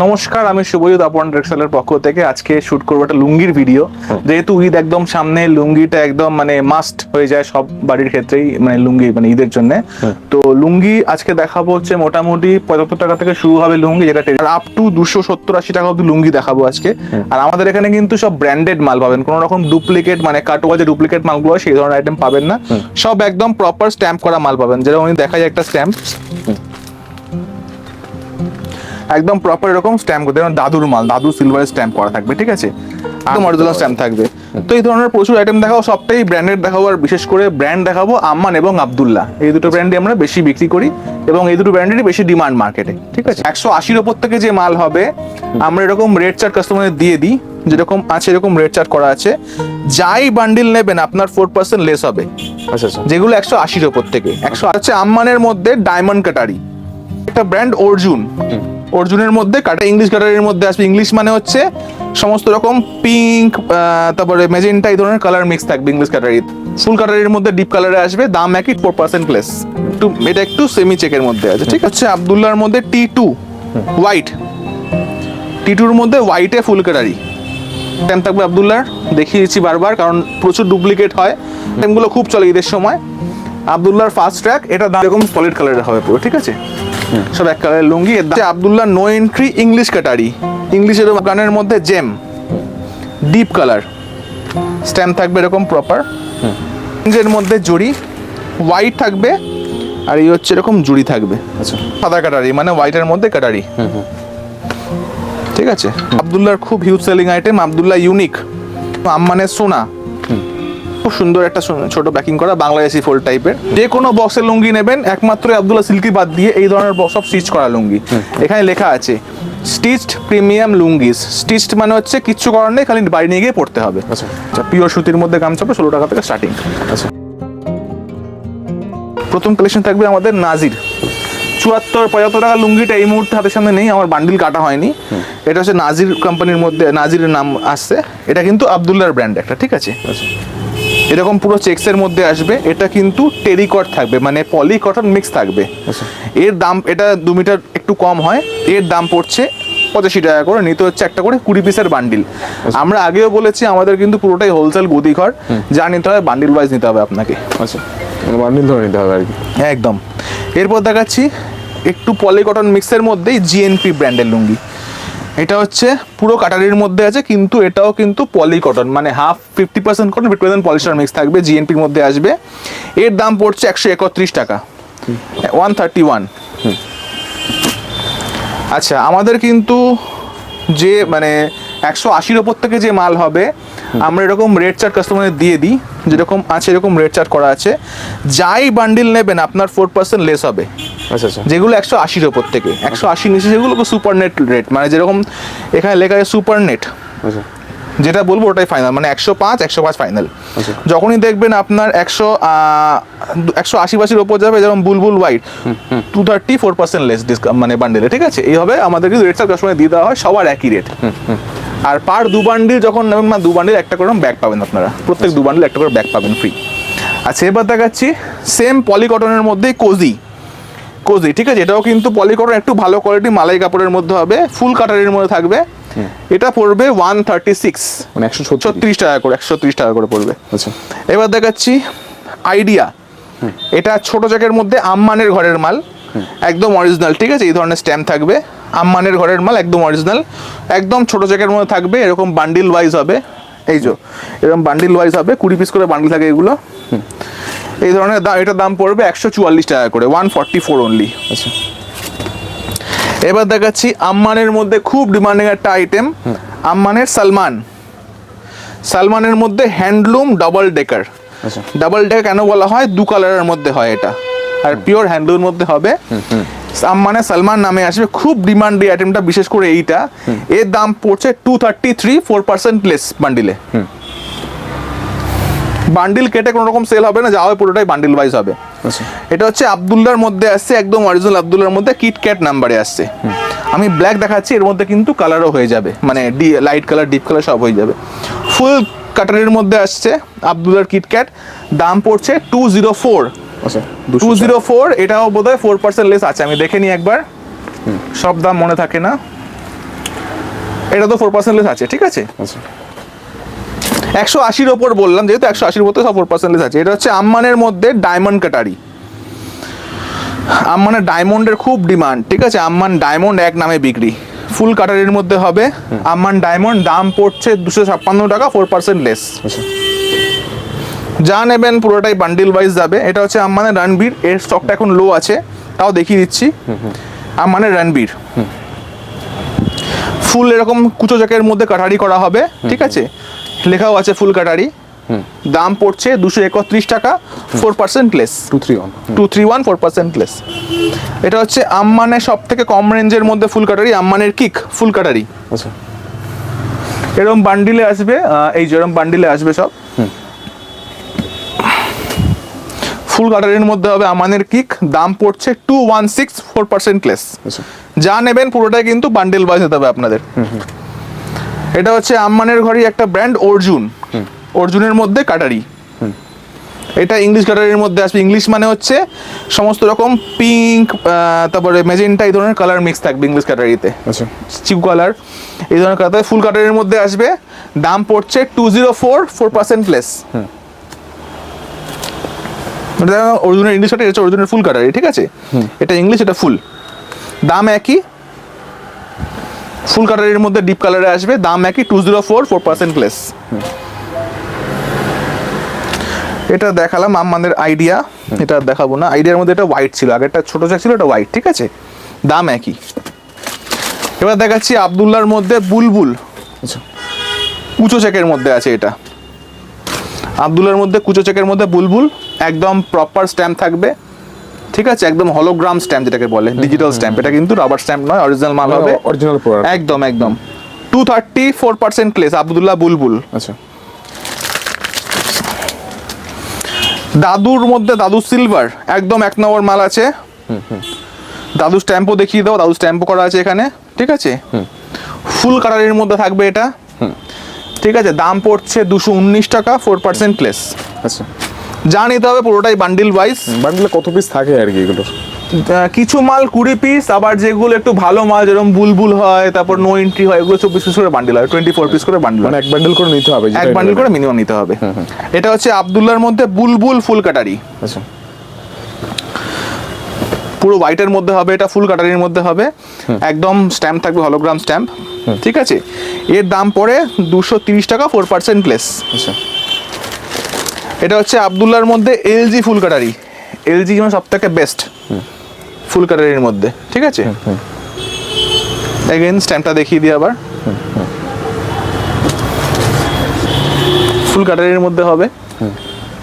নমস্কার আমি শুভজিৎ আপন ড্রেক্সেলের পক্ষ থেকে আজকে শুট করব একটা লুঙ্গির ভিডিও যেহেতু ঈদ একদম সামনে লুঙ্গিটা একদম মানে মাস্ট হয়ে যায় সব বাড়ির ক্ষেত্রেই মানে লুঙ্গি মানে ঈদের জন্য। তো লুঙ্গি আজকে দেখাবো হচ্ছে মোটামুটি পঁচাত্তর টাকা থেকে শুরু হবে লুঙ্গি যেটা আপ টু দুশো সত্তর আশি টাকা অব্দি লুঙ্গি দেখাবো আজকে। আর আমাদের এখানে কিন্তু সব ব্র্যান্ডেড মাল পাবেন কোনো রকম ডুপ্লিকেট মানে কাটোয়া যে ডুপ্লিকেট মালগুলো সেই ধরনের আইটেম পাবেন না। সব একদম প্রপার স্ট্যাম্প করা মাল পাবেন যেরকম দেখা যায় একটা স্ট্যাম্প একদম প্রপার এরকম স্ট্যাম্প করতে যেমন দাদুর মাল দাদু সিলভারের স্ট্যাম্প করা থাকবে ঠিক আছে? একদম অরিজিনাল স্ট্যাম্প থাকবে। তো এই ধরনের প্রচুর আইটেম দেখাবো সবটাই ব্র্যান্ডেড দেখাবো আর বিশেষ করে ব্র্যান্ড দেখাবো আম্মান এবং আব্দুল্লাহ। এই দুটো ব্র্যান্ডই আমরা বেশি বিক্রি করি এবং এই দুটো ব্র্যান্ডেরই বেশি ডিমান্ড মার্কেটে ঠিক আছে? একশো আশির ওপর থেকে যে মাল হবে আমরা এরকম রেট চার্ট কাস্টমারদের দিয়ে দিই যেরকম আছে এরকম রেট চার্ট করা আছে। যাই বান্ডিল নেবেন আপনার ফোর পার্সেন্ট লেস হবে। আচ্ছা আচ্ছা। যেগুলো একশো আশির ওপর থেকে। একশো হচ্ছে আম্মানের মধ্যে ডায়মন্ড কাটারি একটা ব্র্যান্ড অর্জুন। অর্জুনের মধ্যে, কাটা ইংলিশ কাটারির মধ্যে আসবে। ইংলিশ মানে হচ্ছে সমস্ত রকম পিঙ্ক তারপরে মেজেন্টা এই ধরনের কালার মিক্স থাকবে ইংলিশ কাটারি ফুল কাটারির মধ্যে ডিপ কালারে আসবে, দাম একই ফোর পার্সেন্ট প্লেস একটু, এটা একটু সেমি চেকের মধ্যে আছে, ঠিক আছে? আবদুল্লার মধ্যে টি টু হোয়াইট টি টুর মধ্যে হোয়াইটে ফুল কাটারি টাইম থাকবে আবদুল্লাহর, দেখিয়েছি বারবার, কারণ প্রচুর ডুপ্লিকেট হয়। টাইমগুলো খুব চলে ঈদের সময়। আবদুল্লাহর ফার্স্ট ট্র্যাক এটা দাম এরকম সলিড কালারের হবে পুরো ঠিক আছে? সব এক কালারের lungi Abdullah no entry English কাটারি। ইংলিশের গানের মধ্যে জেম ডিপ কালার স্ট্যাম্প থাকবে এরকম প্রপার এর মধ্যে জড়ি হোয়াইট থাকবে আর এই হচ্ছে এরকম জুড়ি থাকবে। আচ্ছা। সাদা কাটারি মানে হোয়াইটের মধ্যে কাটারি। ঠিক আছে? আবদুল্লাহর খুব huge selling item Abdullah unique আম্মানের সোনা। খুব সুন্দর একটা ছোট প্যাকিং করা বাংলাদেশি ফোল টাইপের যে কোনো বক্সের লুঙ্গি নেবেন একমাত্র আবদুল্লাহ সিল্কি বাদ দিয়ে এই ধরনের বক্স সব স্টিচ করা লুঙ্গি। এখানে লেখা আছে স্টিচড প্রিমিয়াম লুঙ্গিস। স্টিচড মানে হচ্ছে কিচ্ছু করার নেই খালি বাড়ি নিয়ে গিয়ে পড়তে হবে। আচ্ছা। আচ্ছা পিওর সুতির মধ্যে গামছা ষোলো টাকা থেকে স্টার্টিং আচ্ছা। প্রথম কালেকশন থাকবে আমাদের নাজির। চুয়াত্তর পঁচাত্তর টাকা লুঙ্গিটা এই মুহূর্তে হাতের সামনে নেই আমার বান্ডিল কাটা হয়নি। এটা হচ্ছে নাজির কোম্পানির মধ্যে নাজিরের নাম আসছে। এটা কিন্তু আবদুল্লাহর ব্র্যান্ড একটা ঠিক আছে? আচ্ছা। এরকম পুরো চেক্সের মধ্যে আসবে এটা কিন্তু টেরিকট থাকবে মানে পলি কটন মিক্স থাকবে। আচ্ছা। এর দাম এটা দু মিটার একটু কম হয় এর দাম পড়ছে পঁচাশি টাকা করে নিতে হচ্ছে একটা করে কুড়ি পিসের বান্ডিল আমরা আগেও বলেছি আমাদের কিন্তু পুরোটাই হোলসেল গদি ঘর যা নিতে হবে বান্ডিল ওয়াইজ নিতে হবে আপনাকে। আচ্ছা। মানে বান্ডিল ধরে নিতে হবে আর কি। হ্যাঁ একদম। এরপর দেখাচ্ছি একটু পলি কটন মিক্সের মধ্যেই জিএনপি ব্র্যান্ডের লুঙ্গি। এটা হচ্ছে পুরো কাটারির মধ্যে আছে, কিন্তু এটাও কিন্তু পলি কটন মানে half fifty percent cotton fifty percent polyester mix থাকবে জিএনপির মধ্যে আসবে। এর দাম পড়ছে একশো একত্রিশ টাকা ওয়ান থার্টি ওয়ান আচ্ছা আমাদের কিন্তু যে মানে একশো আশির ওপর থেকে যে মাল হবে, আমরা এরকম রেট চার্ট কাস্টমারদের দিয়ে দিই, যেরকম আছে, এরকম রেট চার্ট করা আছে। যাই বান্ডিল নেবেন, আপনার ফোর পার্সেন্ট লেস হবে। যেগুলো একশো আশির ওপর থেকে একশো আশির নিচে যেগুলো সুপার নেট রেট মানে যেরকম এখানে লেখা আছে সুপার নেট আচ্ছা। যেটা বলব ওটাই ফাইনাল মানে একশো পাঁচ একশো পাঁচ ফাইনাল আচ্ছা। যখনই দেখবেন আপনার একশো একশো আশি পাশির ওপর যাবে যেমন Bulbul white two thirty four percent less discount মানে বান্ডেলে ঠিক আছে? এইভাবে আমাদের কিন্তু রেট কাস্টমার দিয়ে দেওয়া হয় সবার একই রেট আর পার দু বান্ডিল যখন নেবেন মানে দু বান্ডিল একটা করে ব্যাগ পাবেন আপনারা। প্রত্যেক দু বান্ডিল একটা করে ব্যাগ পাবেন ফ্রি আচ্ছা এবার দেখাচ্ছি সেম পলিকটনের মধ্যেই কোজি কোজি ঠিক আছে? এটাও কিন্তু পলিকটন একটু ভালো কোয়ালিটি মালাই কাপড়ের মধ্যে হবে ফুল কাটারের মধ্যে থাকবে। এটা পড়বে ওয়ান থার্টি সিক্স মানে একশো ছত্রিশ টাকা করে একশো ত্রিশ টাকা করে পড়বে আচ্ছা। এবার দেখাচ্ছি আইডিয়া এটা ছোট জ্যাকের মধ্যে আম্মানের ঘরের মাল। একদম অরিজিনাল ঠিক আছে? এই ধরনের স্ট্যাম্প থাকবে। আম্মানের ঘরের মাল একদম অরিজিনাল একদম ছোট জ্যাকের মধ্যে থাকবে এরকম বান্ডিল ওয়াইজ হবে। এই যে এরকম বান্ডিল ওয়াইজ হবে কুড়ি পিস করে বান্ডিল থাকে এগুলো। এই ধরনের এটার দাম পড়বে একশো চুয়াল্লিশ টাকা করে ওয়ান ফর্টি ফোর অনলি আচ্ছা। এবার দেখাচ্ছি আম্মানের মধ্যে খুব ডিমান্ডিং একটা আইটেম আম্মানের সালমান। সালমানের মধ্যে handloom double decker double decker কেন বলা হয়? দু কালারের মধ্যে হয় এটা। আর পিওর হ্যান্ডলুমের মধ্যে হবে। আম্মানে সালমান নামে আসবে খুব ডিমান্ডি আইটেমটা বিশেষ করে এইটা। এর দাম পড়ছে two thirty three four percent plus বান্ডিলে bundle কেটে কোনো রকম সেল হবে না যা হবে পুরোটাই বান্ডিল ওয়াইজ হবে। আচ্ছা। এটা হচ্ছে আবদুল্লার মধ্যে আসছে একদম অরিজিনাল আবদুল্লার মধ্যে কিটক্যাট নাম্বারে আসছে। আমি ব্ল্যাক দেখাচ্ছি এর মধ্যে কিন্তু কালারও হয়ে যাবে মানে the light colour deep colour সব হয়ে যাবে। ফুল কাটারের মধ্যে আসছে আবদুল্লার কিটক্যাট দাম পড়ছে two zero four two zero four এটাও বোধ হয় ফোর পার্সেন্ট লেস আছে আমি দেখে নিই একবার। সব দাম মনে থাকে না। এটা তো ফোর পার্সেন্ট লেস আছে ঠিক আছে? আচ্ছা। একশো আশির ওপর বললাম যেহেতু একশো আশির মধ্যে সব ফোর পার্সেন্ট আছে। এটা হচ্ছে আম্মানের মধ্যে ডায়মন্ড কাটারি। আম্মানের ডায়মন্ডের খুব ডিমান্ড ঠিক আছে? আম্মান ডায়মন্ড এক নামে বিক্রি। ফুল কাটারির মধ্যে হবে। আম্মান ডায়মন্ড দাম পড়ছে দুশো ছাপ্পান্ন টাকা ফোর পার্সেন্ট লেস যা নেবেন পুরোটাই বান্ডিল ওয়াইজ যাবে। এটা হচ্ছে আম্মানের রণবীর। এর স্টকটা এখন লো আছে তাও দেখিয়ে দিচ্ছি। আম্মানের রণবীর। ফুল এরকম কুচো জ্যাকের মধ্যে কাটারি করা হবে ঠিক আছে? লেখাও আছে ফুল কাটারি। দাম পড়ছে দুশো একত্রিশ টাকা four percent less two three one two three one four percent less এটা হচ্ছে আম্মানের সব থেকে কম রেঞ্জের মধ্যে ফুল কাটারি আম্মানের কিক ফুল কাটারি। আচ্ছা। এরকম বান্ডিলে আসবে এই যেরকম বান্ডিলে আসবে সব। ফুল কাটারির মধ্যে হবে আমানের কিক দাম পড়ছে two one six four percent less যা নেবেন পুরোটাই কিন্তু বান্ডেল বাজ নিতে হবে আপনাদের। এটা হচ্ছে আম্মানের ঘড়ি একটা ব্র্যান্ড অর্জুন। অর্জুনের মধ্যে কাটারি। এটা ইংলিশ কাটারির মধ্যে আসবে। ইংলিশ মানে হচ্ছে সমস্ত রকম পিঙ্ক তারপরে মেজেন্টা এই ধরনের কালার মিক্স থাকবে ইংলিশ কাটারিতে। আচ্ছা। চিপ কালার এই ধরনের কালার ফুল কাটারের মধ্যে আসবে। দাম পড়ছে two zero four four percent plus original English কাটার হচ্ছে অরিজিনাল ফুল কাটারি ঠিক আছে? এটা ইংলিশ এটা ফুল দাম একই। ফুল কাটারের মধ্যে ডিপ কালারে আসবে দাম একই two zero four four percent plus এটা দেখালাম আমাদের আইডিয়া এটা দেখাবো না। আইডিয়ার মধ্যে এটা হোয়াইট ছিল আগেরটা ছোট চেক ছিল এটা হোয়াইট ঠিক আছে? দাম একই। এবার দেখাচ্ছি আবদুল্লার মধ্যে বুলবুল। আচ্ছা। কুচো চেকের মধ্যে আছে এটা। আবদুল্লার মধ্যে কুচো চেকের মধ্যে বুলবুল একদম প্রপার স্ট্যাম্প থাকবে। ঠিক আছে? একদম হলোগ্রাম স্ট্যাম্প যেটাকে বলে ডিজিটাল স্ট্যাম্প এটা কিন্তু রাবার স্ট্যাম্প নয় অরিজিনাল মাল হবে। অরিজিনাল একদম একদম। Two thirty four percent plus Abdullah Bulbul. আচ্ছা। দাদুর মধ্যে দাদু সিলভার একদম এক নম্বর মাল আছে। দাদু স্ট্যাম্পও দেখিয়ে দাও দাদু স্ট্যাম্পও করা আছে এখানে ঠিক আছে? ফুল কালারের মধ্যে থাকবে এটা। ঠিক আছে? দাম পড়ছে দুশো উনিশ টাকা ফোর পার্সেন্ট প্লেস আচ্ছা। যা নিতে হবে পুরোটাই বান্ডিল ওয়াইজ বান্ডেলে কত পিস থাকে আর কি এগুলোর? কিছু মাল কুড়ি পিস আবার যেগুলো একটু ভালো মাল যেরকম বুলবুল হয় তারপর নো এন্ট্রি হয় এগুলো চব্বিশ পিস করে বান্ডিল হয় টোয়েন্টি ফোর পিস করে বান্ডিল মানে এক বান্ডেল করে নিতে হবে এক বান্ডিল করে মিনিমাম নিতে হবে। এটা হচ্ছে আবদুল্লার মধ্যে বুলবুল ফুল কাটারি। আচ্ছা। পুরো হোয়াইটের মধ্যে হবে এটা ফুল কাটারির মধ্যে হবে। একদম স্ট্যাম্প থাকবে হলোগ্রাম স্ট্যাম্প ঠিক আছে? এর দাম পড়ে দুশো তিরিশ টাকা ফোর পার্সেন্ট প্লেস আচ্ছা। এটা হচ্ছে আবদুল্লার মধ্যে এলজি ফুল কাটারি এলজি মানে সব থেকে বেস্ট ফুল কাটারির মধ্যে ঠিক আছে? এগেন স্ট্যাম্পটা দেখিয়ে দিই আবার। ফুল কাটারির মধ্যে হবে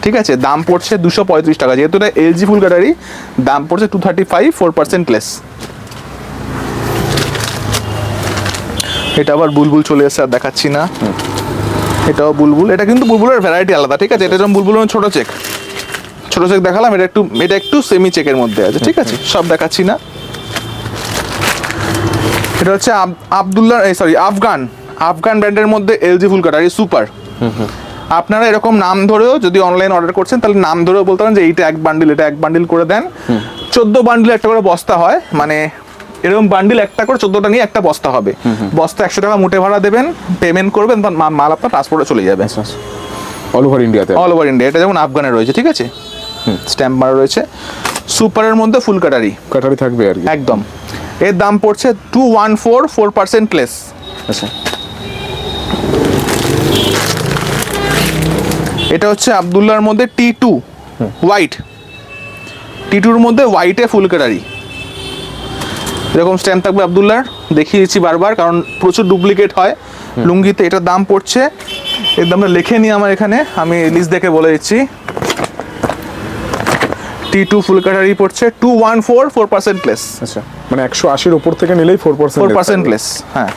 ঠিক আছে? দাম পড়ছে দুশো পঁয়ত্রিশ টাকা। যেহেতু এটা এলজি ফুল কাটারি দাম পড়ছে two thirty five four percent less এটা আবার বুলবুল চলে এসেছে আর দেখাচ্ছি না। এটাও বুলবুল। এটা কিন্তু বুলবুলের ভ্যারাইটি আলাদা ঠিক আছে? এটা যেমন বুলবুলের ছোট চেক ছোট চেক দেখালাম এটা একটু এটা একটু সেমি চেকের মধ্যে আছে ঠিক আছে? সব দেখাচ্ছি না। এটা হচ্ছে আব- আবদুল্লাহ সরি আফগান। আফগান ব্র্যান্ডের মধ্যে এলজি ফুল কাটারি সুপার আপনারা এরকম নাম ধরেও যদি অনলাইন অর্ডার করছেন তাহলে নাম ধরেও বলতে পারেন যে এইটা এক বান্ডিল এটা এক বান্ডিল করে দেন। চোদ্দ বান্ডিল একটা করে বস্তা হয় মানে এরকম বান্ডিল একটা করে চোদ্দটা নিয়ে একটা বস্তা হবে। বস্তা একশো টাকা মুটে ভাড়া দেবেন পেমেন্ট করবেন মাল আপনার ট্রান্সপোর্টে চলে যাবে। অল ওভার ইন্ডিয়াতে অল ওভার ইন্ডিয়া এটা যেমন আফগানে রয়েছে ঠিক আছে? স্ট্যাম্প মারা রয়েছে। সুপারের মধ্যে ফুল কাটারি কাটারি থাকবে আর একদম। এর দাম পড়ছে two one four four percent plus আচ্ছা। এটা হচ্ছে আবদুল্লার মধ্যে টি টু হোয়াইট টি টুর মধ্যে হোয়াইটে ফুল কাটারি এরকম স্ট্যাম্প থাকবে আবদুল্লার। দেখিয়ে দিচ্ছি বারবার কারণ প্রচুর ডুপ্লিকেট হয়। লুঙ্গিতে এটার দাম পড়ছে। এর দামটা লিখে নিই আমার এখানে। আমি লিস্ট দেখে বলে দিচ্ছি। টি টু ফুল কাটারি পড়ছে two one four four percent plus আচ্ছা মানে একশো আশির উপর থেকে নিলেই four percent four percent plus হ্যাঁ।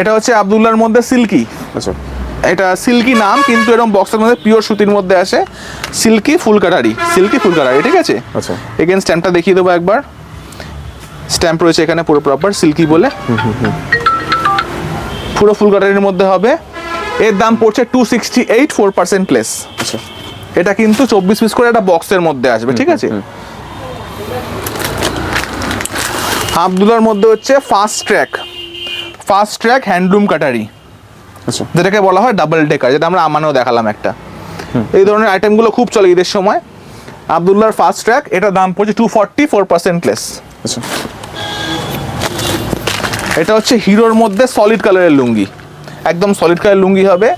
এটা হচ্ছে আবদুল্লার মধ্যে সিল্কি আচ্ছা। এটা সিল্কি নাম কিন্তু এরকম বক্সের মধ্যে পিওর সুতির মধ্যে আসে সিল্কি ফুল কাটারি সিল্কি ফুল কাটারি ঠিক আছে? আচ্ছা। এগেন স্ট্যাম্পটা দেখিয়ে দেবো একবার। স্ট্যাম্প রয়েছে এখানে পুরো প্রপার সিল্কি বলে। পুরো ফুল কাটারির মধ্যে হবে। এর দাম পড়ছে two sixty eight four percent plus আচ্ছা। এটা কিন্তু চব্বিশ পিস করে একটা বক্সের মধ্যে আসবে ঠিক আছে? আবদুল্লার মধ্যে হচ্ছে fast track fast track handloom কাটারি আচ্ছা। যেটাকে বলা হয় ডাবল ডেকার যেটা আমরা আমানেও দেখালাম একটা। এই ধরনের আইটেমগুলো খুব চলে ঈদের সময়। আবদুল্লার ফাস্ট ট্র্যাক এটার দাম পড়ছে two forty four percent less আচ্ছা। এটা হচ্ছে হিরোর মধ্যে সলিড কালারের লুঙ্গি। একদম সলিড কালার লুঙ্গি হবে।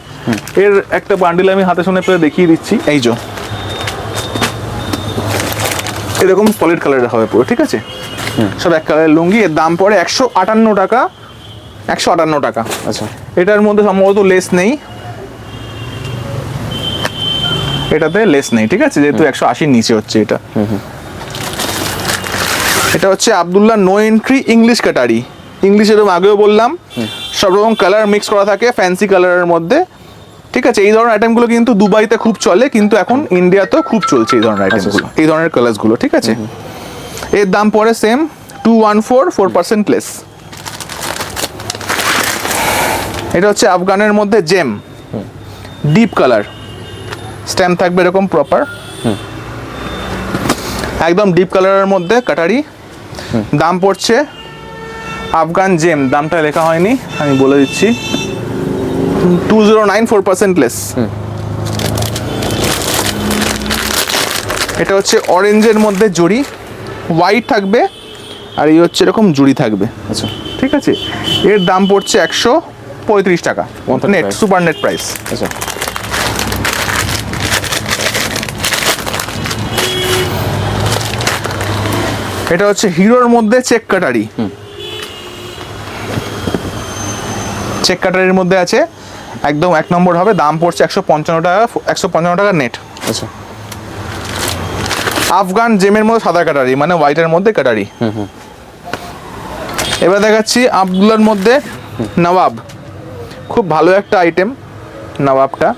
এর একটা বান্ডিল আমি হাতে শুনে পেয়ে দেখিয়ে দিচ্ছি। এই যে। এরকম সলিড কালারের হবে পুরো ঠিক আছে? সব এক কালারের লুঙ্গি এর দাম পড়ে একশো আটান্ন টাকা একশো আটান্ন টাকা। আচ্ছা। এটার মধ্যে সম্ভবত লেস নেই। এটাতে লেস নেই ঠিক আছে? যেহেতু একশো আশির নিচে হচ্ছে এটা। এটা হচ্ছে আবদুল্লাহ নো এন্ট্রি ইংলিশ কাটারি। ইংলিশ এরকম আগেও বললাম সব রকম কালার মিক্স করা থাকে ফ্যান্সি কালারের মধ্যে। ঠিক আছে এই ধরনের আইটেমগুলো কিন্তু দুবাইতে খুব চলে কিন্তু এখন ইন্ডিয়াতেও খুব চলছে এই ধরনের আইটেমগুলো এই ধরনের কালার্সগুলো ঠিক আছে? এর দাম পড়ে same two one four four percent less এটা হচ্ছে আফগানের মধ্যে জেম ডিপ কালার স্ট্যাম্প থাকবে এরকম প্রপার একদম ডিপ কালারের মধ্যে কাটারি। দাম পড়ছে আফগান জেম দামটা লেখা হয়নি আমি বলে দিচ্ছি। Two zero nine four percent less এটা হচ্ছে অরেঞ্জের মধ্যে জড়ি হোয়াইট থাকবে আর এই হচ্ছে এরকম জুড়ি থাকবে। আচ্ছা। ঠিক আছে? এর দাম পড়ছে একশো পঁয়ত্রিশ টাকা 135 নেট সুপার নেট প্রাইস আচ্ছা। এটা হচ্ছে হিরোর মধ্যে চেক কাটারি। চেক কাটারির মধ্যে আছে। একদম এক নম্বর হবে দাম পড়ছে একশো পঞ্চান্ন টাকা একশো পঞ্চান্ন টাকা নেট আচ্ছা। আফগান জেমের মধ্যে সাদা কাটারি মানে হোয়াইটের মধ্যে কাটারি এবার দেখাচ্ছি আবদুল্লার মধ্যে নবাব। খুব ভালো একটা আইটেম নবাবটা।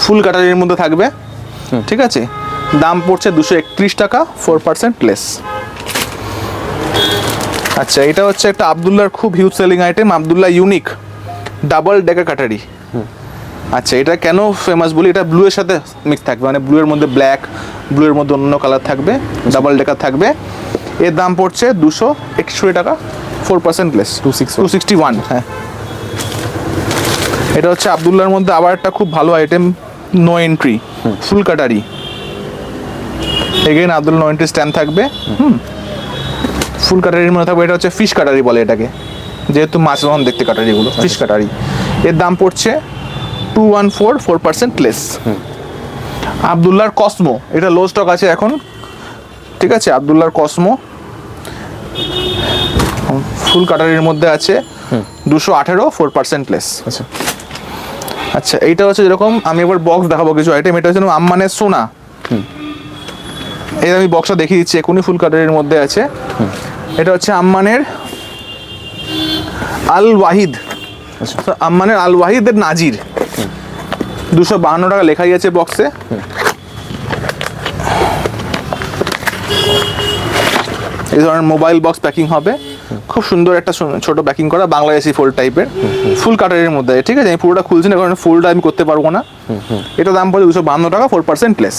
ফুল কাটারির মধ্যে থাকবে। ঠিক আছে? দাম পড়ছে দুশো একত্রিশ টাকা ফোর পার্সেন্ট লেস আচ্ছা এটা হচ্ছে একটা আবদুল্লার খুব huge selling item Abdullah unique double decker কাটারি। আচ্ছা এটা কেন ফেমাস বলি? এটা ব্লু এর সাথে মিক্স থাকবে মানে ব্লু এর মধ্যে ব্ল্যাক ব্লু এর মধ্যে অন্য কালার থাকবে ডাবল ডেকার থাকবে। এর দাম পড়ছে দুশো একষট্টি টাকা four percent less 261 two sixty one হ্যাঁ। এটা হচ্ছে আবদুল্লার মধ্যে আবার একটা খুব ভালো আইটেম নো এন্ট্রি ফুল কাটারি। Again Abdul no entry stand থাকবে। হুম। ফুল কাটারির মধ্যে থাকবে এটা হচ্ছে ফিশ কাটারি বলে এটাকে। যেহেতু মাছ রহন দেখতে কাটারিগুলো ফিশ কাটারি। এর দাম পড়ছে two one four four percent less আবদুল্লার কসমো এটা লো স্টক আছে এখন। ঠিক আছে আবদুল্লার কসমো। ফুল কাটারির মধ্যে আছে দুশো আঠেরো ফোর পার্সেন্ট লেস আচ্ছা। আচ্ছা এইটা হচ্ছে যেরকম আমি এবার বক্স দেখাবো কিছু আইটেম এটা হচ্ছে আম্মানের সোনা। এই আমি বক্সটা দেখিয়ে দিচ্ছি এখনই ফুল কাটারির মধ্যে আছে। এটা হচ্ছে আম্মানের আল ওয়াহিদ আচ্ছা আম্মানের আল ওয়াহিদের নাজির। দুশো বাহান্ন টাকা লেখাই আছে বক্সে এই ধরনের মোবাইল বক্স প্যাকিং হবে। খুব সুন্দর একটা ছোট প্যাকিং করা বাংলাদেশি ফোল্ড টাইপের ফুল কাটারের মধ্যে। ঠিক আছে, আমি পুরোটা খুলছি না, কারণ ফুলটা আমি করতে পারব না। এটা দাম পড়ে দুশো বাহান্ন টাকা ফোর পার্সেন্ট প্লেস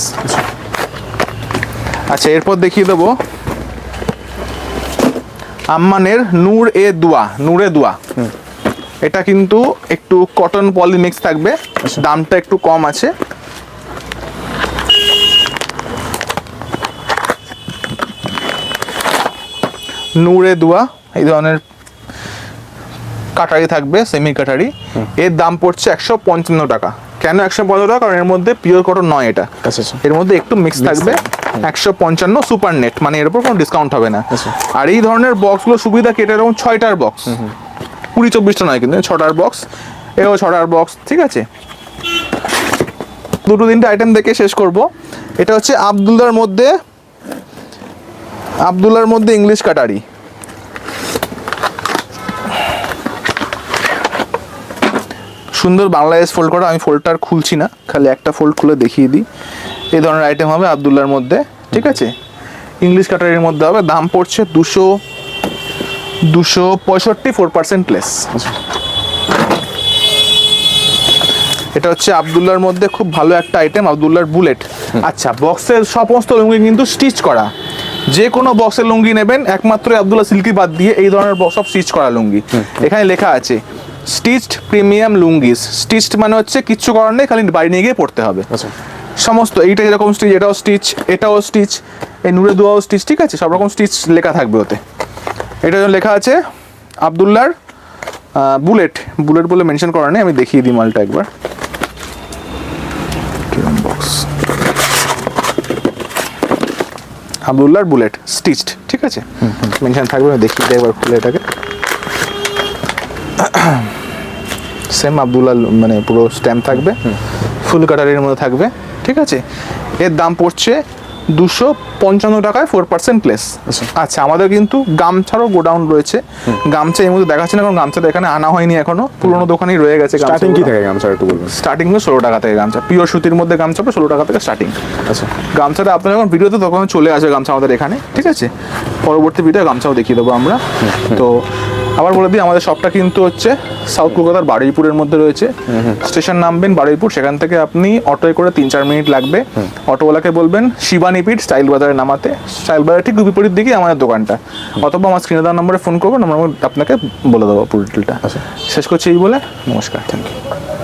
আচ্ছা এরপর দেখিয়ে দেবো। আম্মানের নূর এ দুয়া নূরে দুয়া। এটা কিন্তু একটু কটন পলি মিক্স থাকবে দামটা একটু কম আছে। নূরে দুয়া এই ধরনের কাটারি থাকবে সেমি কাটারি এর দাম পড়ছে একশো পঞ্চান্ন টাকা। কেন একশো পঞ্চান্ন টাকা? কারণ এর মধ্যে পিওর কটন নয় এটা। এর মধ্যে একটু মিক্স থাকবে। একশো পঞ্চান্ন সুপার নেট মানে এর উপর কোনো ডিসকাউন্ট হবে না। আর এই ধরনের বক্সগুলো সুবিধা কি? এটা এরকম ছয়টার বক্স কুড়ি চব্বিশটা নয় কিন্তু ছটার বক্স এও ছটার বক্স ঠিক আছে? দুটো তিনটে আইটেম দেখে শেষ করব। এটা হচ্ছে আবদুল্লার মধ্যে আবদুল্লার মধ্যে ইংলিশ কাটারি। সুন্দর বাংলাদেশ ফোল্ড করা আমি ফোল্ডটা আর খুলছি না খালি একটা ফোল্ড খুলে দেখিয়ে দিই। এই ধরনের আইটেম হবে আবদুল্লার মধ্যে ঠিক আছে? ইংলিশ কাটারির মধ্যে হবে দাম পড়ছে দুশো দুশো পঁয়ষট্টি ফোর পার্সেন্ট লেস এটা হচ্ছে আবদুল্লার মধ্যে খুব ভালো একটা আইটেম আবদুল্লার বুলেট আচ্ছা বক্সের সমস্ত লুঙ্গি কিন্তু স্টিচ করা। যে কোনো বক্সের লুঙ্গি নেবেন একমাত্র আব্দুল্লাহ সিল্কি বাদ দিয়ে এই ধরনের বক্স সব স্টিচ করা লুঙ্গি। এখানে লেখা আছে স্টিচড প্রিমিয়াম লুঙ্গিস। স্টিচড মানে হচ্ছে কিচ্ছু করার নেই খালি বাড়ি নিয়ে গিয়ে পড়তে হবে। আচ্ছা। সমস্ত এইটা যেরকম স্টিচ এটাও স্টিচ এটাও স্টিচ এই নূরে দুয়াও স্টিচ ঠিক আছে? সব রকম স্টিচ লেখা থাকবে ওতে। এটা যেন লেখা আছে আবদুল্লার বুলেট। বুলেট বলে মেনশন করা নেই আমি দেখিয়ে দিই মালটা একবার। বক্স আবদুল্লার বুলেট স্টিচড ঠিক আছে? মেনশন থাকবে আমি দেখিয়ে দিই একবার খুলে এটাকে। সেম আবদুল্লাহ মানে পুরো স্ট্যাম্প থাকবে। ফুল কাটারির মধ্যে থাকবে ঠিক আছে? এর দাম পড়ছে দুশো পঞ্চান্ন টাকায় ফোর পার্সেন্ট প্লেস আচ্ছা। আমাদের কিন্তু গামছারও গোডাউন রয়েছে। গামছা এই মধ্যে দেখাচ্ছে না কারণ গামছাটা এখানে আনা হয়নি এখনও। পুরোনো দোকানেই রয়ে গেছে স্টার্টিং কি থাকে গামছা একটু বলবেন? স্টার্টিং ষোলো টাকা থেকে গামছা। পিওর সুতির মধ্যে গামছা ষোলো টাকা থেকে স্টার্টিং আচ্ছা। গামছাটা আপনার যখন ভিডিওতে তখন চলে আসবে গামছা আমাদের এখানে ঠিক আছে? পরবর্তী ভিডিও গামছাও দেখিয়ে দেবো আমরা। তো আবার বলে দিই আমাদের শপটা কিন্তু হচ্ছে সাউথ কলকাতার বারুইপুরের মধ্যে রয়েছে। স্টেশন নামবেন বারুইপুর সেখান থেকে আপনি অটোয় করে তিন চার মিনিট লাগবে। অটোওয়ালাকে বলবেন শিবানী পিঠ স্টাইল বাজারে নামাতে। স্টাইল বাজার ঠিক বিপরীত দিকে আমাদের দোকানটা। অথবা আমার স্ক্রিনে দেওয়ার নম্বরে ফোন করবেন আমরা আপনাকে বলে দেবো পুরো ডিটেলটা শেষ করছি এই বলে নমস্কার। Thank you